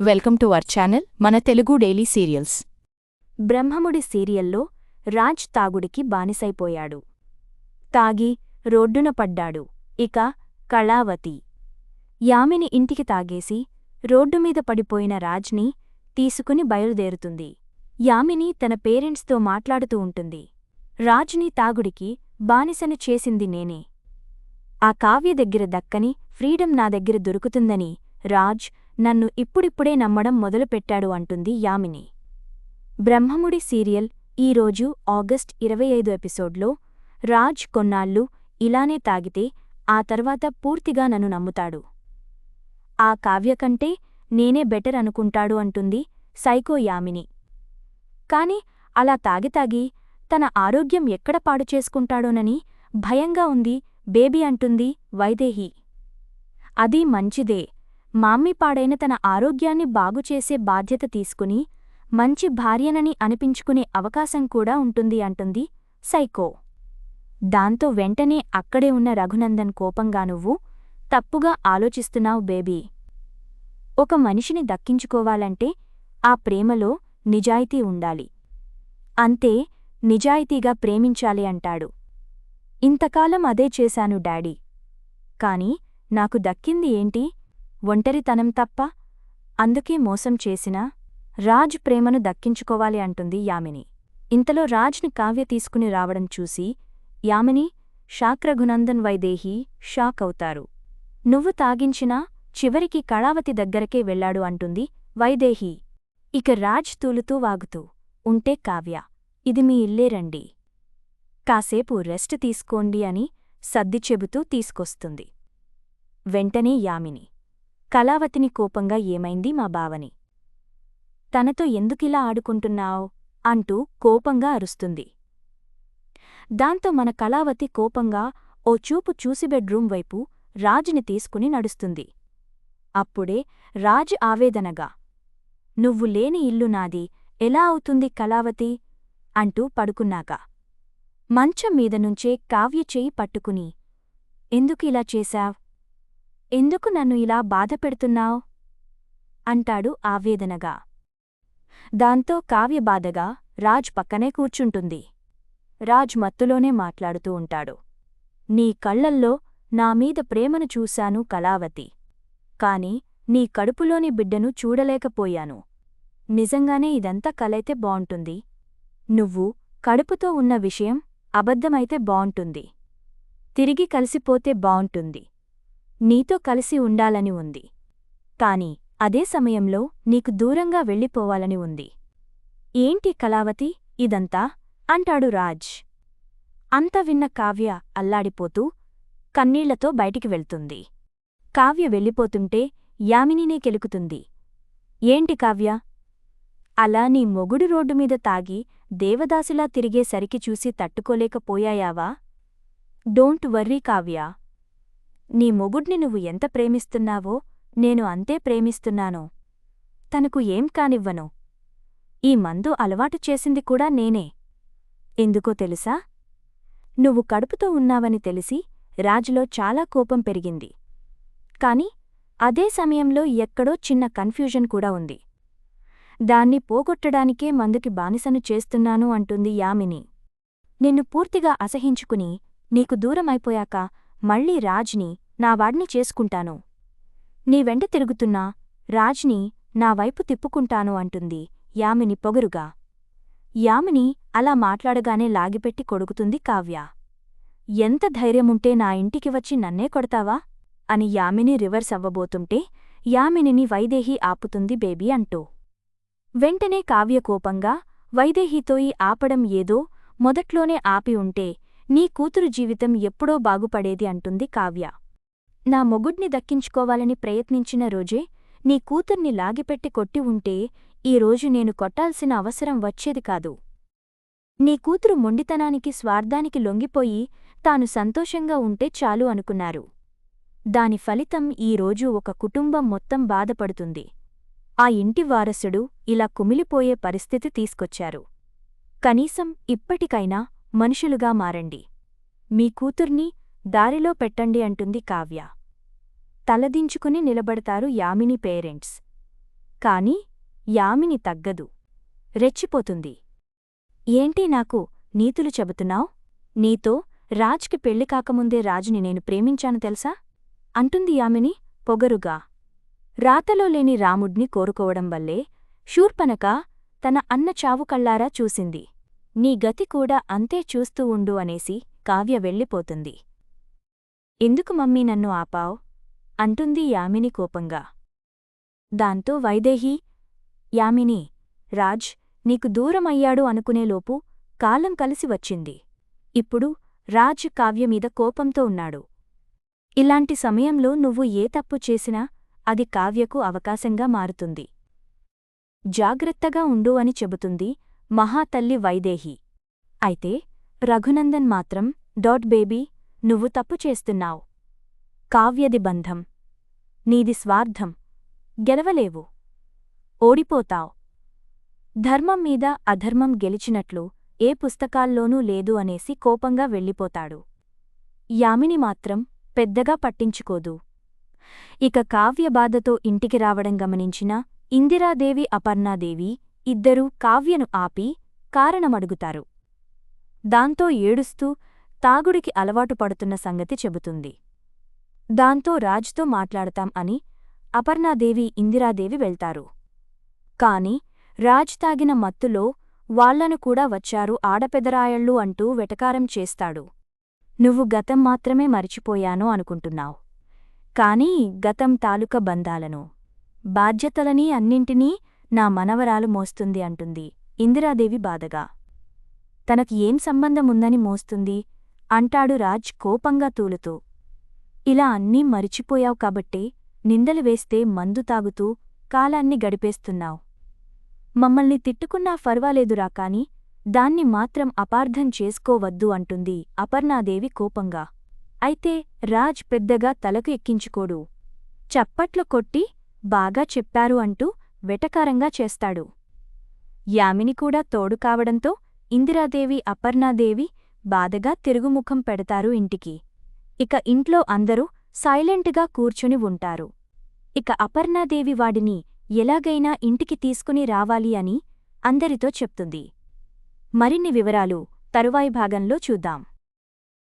Welcome to our channel మన Telugu daily serials. Brahmamudi సీరియల్లో రాజ్ తాగుడికి బానిసైపోయాడు. తాగి రోడ్డున పడ్డాడు. ఇక కళావతి. యామిని ఇంటికి తాగేసి రోడ్డుమీద పడిపోయిన రాజ్ని తీసుకుని బయలుదేరుతుంది. యామిని తన పేరెంట్స్తో మాట్లాడుతూ ఉంటుంది. రాజ్ని తాగుడికి బానిసను చేసింది నేనే. ఆ కావ్య దగ్గర దక్కని ఫ్రీడమ్ నా దగ్గర దొరుకుతుందని రాజ్ నన్ను ఇప్పుడిప్పుడే నమ్మడం మొదలుపెట్టాడు అంటుంది యామిని. బ్రహ్మముడి సీరియల్ ఈరోజు ఆగస్ట్ ఇరవై ఐదు ఎపిసోడ్లో రాజ్ కొన్నాళ్ళు ఇలానే తాగితే ఆ తర్వాత పూర్తిగా నన్ను నమ్ముతాడు. ఆ కావ్య కంటే నేనే బెటర్ అనుకుంటాడు అంటుంది సైకో యామిని. కాని అలా తాగితాగి తన ఆరోగ్యం ఎక్కడ పాడు చేసుకుంటాడోనని భయంగా ఉంది బేబీ అంటుంది వైదేహి. అది మంచిదే మామ్మీ పాడైన తన ఆరోగ్యాన్ని బాగుచేసే బాధ్యత తీసుకుని మంచి భార్యనని అనిపించుకునే అవకాశం కూడా ఉంటుంది అంటుంది సైకో. దాంతో వెంటనే అక్కడే ఉన్న రఘునందన్ కోపంగా నువ్వు తప్పుగా ఆలోచిస్తున్నావు బేబీ. ఒక మనిషిని దక్కించుకోవాలంటే ఆ ప్రేమలో నిజాయితీ ఉండాలి. అంతే నిజాయితీగా ప్రేమించాలి అంటాడు. ఇంతకాలం అదే చేశాను డాడీ. కాని నాకు దక్కింది ఏంటి? ఒంటరితనం తప్ప అందుకే మోసం చేసినా రాజ్ ప్రేమను దక్కించుకోవాలి అంటుంది యామిని. ఇంతలో రాజ్ని కావ్య తీసుకుని రావడం చూసి యామిని శాక్రఘునందన్ వైదేహి షాక్ అవుతారు. నువ్వు తాగించినా చివరికి కళావతి దగ్గరకే వెళ్ళాడు అంటుంది వైదేహి. ఇక రాజ్ తూలుతూ వాగుతూ ఉంటే కావ్య ఇది మీ ఇల్లే రండి. కాసేపు రెస్ట్ తీసుకోండి అని సద్ది చెబుతూ తీసుకొస్తుంది. వెంటనే యామిని కళావతిని కోపంగా ఏమైంది మా బావని. తనతో ఎందుకిలా ఆడుకుంటున్నావ్? అంటూ కోపంగా అరుస్తుంది. దాంతో మన కళావతి కోపంగా ఓ చూపు చూసి బెడ్రూమ్ వైపు రాజుని తీసుకుని నడుస్తుంది. అప్పుడే రాజ్ ఆవేదనగా నువ్వు లేని ఇల్లు నాది ఎలా అవుతుంది కళావతి అంటూ పడుకున్నాక. మంచం మీదనుంచే కావ్య చేయి పట్టుకుని ఎందుకిలా చేశావ్? ఎందుకు నన్ను ఇలా బాధపెడుతున్నావ్ అంటాడు ఆవేదనగా. దాంతో కావ్య బాధగా రాజ్ పక్కనే కూర్చుంటుంది. రాజ్ మత్తులోనే మాట్లాడుతూ ఉంటాడు. నీ కళ్ళల్లో నామీద ప్రేమను చూశాను కళావతి. కాని నీ కడుపులోని బిడ్డను చూడలేకపోయాను. నిజంగానే ఇదంతా కలైతే బావుంటుంది. నువ్వు కడుపుతో ఉన్న విషయం అబద్ధమైతే బావుంటుంది. తిరిగి కలిసిపోతే బావుంటుంది. నీతో కలిసి ఉండాలని ఉంది. కాని అదే సమయంలో నీకు దూరంగా వెళ్ళిపోవాలని ఉంది. ఏంటి కళావతి? ఇదంతా? అంటాడు రాజ్. అంత విన్న కావ్య అల్లాడిపోతూ కన్నీళ్ళతో బయటికి వెళ్తుంది. కావ్య వెళ్ళిపోతుంటే యామినినే కెలుకుతుంది. ఏంటి కావ్య? అలా నీ మొగుడు రోడ్డుమీద తాగి దేవదాసులా తిరిగేసరికి చూసి తట్టుకోలేకపోయాయావా? Don't worry Kavya. నీ మొగుడ్ని నువ్వు ఎంత ప్రేమిస్తున్నావో నేను అంతే ప్రేమిస్తున్నాను. తనకు ఏం కానివ్వను. ఈ మందు అలవాటు చేసింది కూడా నేనే. ఎందుకో తెలుసా? నువ్వు కడుపుతో ఉన్నావని తెలిసి రాజులో చాలా కోపం పెరిగింది. కాని అదే సమయంలో ఎక్కడో చిన్న కన్ఫ్యూజన్ కూడా ఉంది. దాన్ని పోగొట్టడానికే మందుకి బానిసను చేస్తున్నాను అంటుంది యామిని. నిన్ను పూర్తిగా అసహించుకుని నీకు దూరమైపోయాక మళ్ళీ రాజ్ని నా వాడిని చేసుకుంటాను. నీ వెంట తిరుగుతున్నా రాజ్ని నా వైపు తిప్పుకుంటాను అంటుంది యామిని పొగరుగా. యామిని అలా మాట్లాడగానే లాగిపెట్టి కొడుకుతుంది కావ్య. ఎంత ధైర్యముంటే నా ఇంటికి వచ్చి నన్నే కొడతావా? అని యామిని రివర్స్ అవ్వబోతుంటే యామినిని వైదేహి ఆపుతుంది బేబీ అంటూ. వెంటనే కావ్య కోపంగా వైదేహితో ఈ ఆపడం ఏదో మొదట్లోనే ఆపి ఉంటే నీ కూతురు జీవితం ఎప్పుడో బాగుపడేది అంటుంది కావ్య. నా మొగుడ్ని దక్కించుకోవాలని ప్రయత్నించిన రోజే నీ కూతుర్ని లాగిపెట్టి కొట్టి ఉంటే ఈ రోజు నేను కొట్టాల్సిన అవసరం వచ్చేది కాదు. నీ కూతురు మొండితనానికి స్వార్థానికి లొంగిపోయి తాను సంతోషంగా ఉంటే చాలు అనుకున్నారు. దాని ఫలితం ఈ రోజు ఒక కుటుంబం మొత్తం బాధపడుతుంది. ఆ ఇంటి వారసుడు ఇలా కుమిలిపోయే పరిస్థితి తీసుకొచ్చారు. కనీసం ఇప్పటికైనా మనుషులుగా మారండి. మీ కూతుర్ని దారిలో పెట్టండి అంటుంది కావ్య. తలదించుకుని నిలబడతారు యామిని పేరెంట్స్. కాని యామిని తగ్గదు. రెచ్చిపోతుంది. ఏంటి నాకు నీతులు చెబుతున్నావ్? నీతో రాజ్కి పెళ్ళి కాకముందే రాజుని నేను ప్రేమించాను తెలుసా? అంటుంది యామిని పొగరుగా. రాతలో లేని రాముడ్ని కోరుకోవడం వల్లే శూర్పనక తన అన్న చావు కళ్ళారా చూసింది. నీ గతి కూడా అంతే చూస్తూ ఉండు అనేసి కావ్య వెళ్ళిపోతుంది. ఎందుకు మమ్మీ నన్ను ఆపావ్ అంటుంది యామిని కోపంగా. దాంతో వైదేహి యామిని రాజ్ నీకు దూరమయ్యాడు అనుకునేలోపు కాలం కలిసి వచ్చింది. ఇప్పుడు రాజ్ కావ్యమీద కోపంతో ఉన్నాడు. ఇలాంటి సమయంలో నువ్వు ఏ తప్పు చేసినా అది కావ్యకు అవకాశంగా మారుతుంది. జాగ్రత్తగా ఉండు అని చెబుతుంది మహాతల్లి వైదేహి. అయితే రఘునందన్ మాత్రం డాట్ బేబీ నువ్వు తప్పు చేస్తున్నావు. కావ్యది బంధం. నీది స్వార్థం. గెలవలేవు. ఓడిపోతావ్. ధర్మం మీద అధర్మం గెలిచినట్లు ఏ పుస్తకాల్లోనూ లేదు అనేసి కోపంగా వెళ్ళిపోతాడు. యామిని మాత్రం పెద్దగా పట్టించుకోదు. ఇక కావ్యబాధతో ఇంటికి రావడం గమనించిన ఇందిరాదేవి అపర్ణాదేవి ఇద్దరూ కావ్యను ఆపి కారణమడుగుతారు. దాంతో ఏడుస్తూ తాగుడికి అలవాటు పడుతున్న సంగతి చెబుతుంది. దాంతో రాజ్తో మాట్లాడతాం అని అపర్ణాదేవి ఇందిరాదేవి వెళ్తారు. కాని రాజ్ తాగిన మత్తులో వాళ్ళను కూడా వచ్చారు ఆడపెదరాయళ్ళు అంటూ వెటకారం చేస్తాడు. నువ్వు గతం మాత్రమే మరిచిపోయాను అనుకుంటున్నావు. కాని గతం తాలూక బంధాలను బాధ్యతలని అన్నింటినీ నా మనవరాలు మోస్తుంది అంటుంది. ఇందిరాదేవి బాధగా. తనకి ఏం సంబంధముందని మోస్తుంది? అంటాడు రాజ్ కోపంగా తూలుతూ. ఇలా అన్నీ మరిచిపోయావు కాబట్టే నిందలు వేస్తే మందు తాగుతూ కాలాన్ని గడిపేస్తున్నావు. మమ్మల్ని తిట్టుకున్నా ఫర్వాలేదురా కాని దాన్ని మాత్రం అపార్థం చేసుకోవద్దు అంటుంది అపర్ణాదేవి కోపంగా. అయితే రాజ్ పెద్దగా తలకు ఎక్కించుకోడు. చప్పట్లు కొట్టి బాగా చెప్పారు అంటూ వెటకారంగా చేస్తాడు. యామిని కూడా తోడు కావడంతో ఇందిరాదేవి అపర్ణాదేవి బాధగా తిరుగుముఖం పెడతారు ఇంటికి. ఇక ఇంట్లో అందరూ సైలెంట్గా కూర్చుని ఉంటారు. ఇక అపర్ణాదేవి వాడిని ఎలాగైనా ఇంటికి తీసుకుని రావాలి అని అందరితో చెప్తుంది. మరిన్ని వివరాలు తరువాయి భాగంలో చూద్దాం.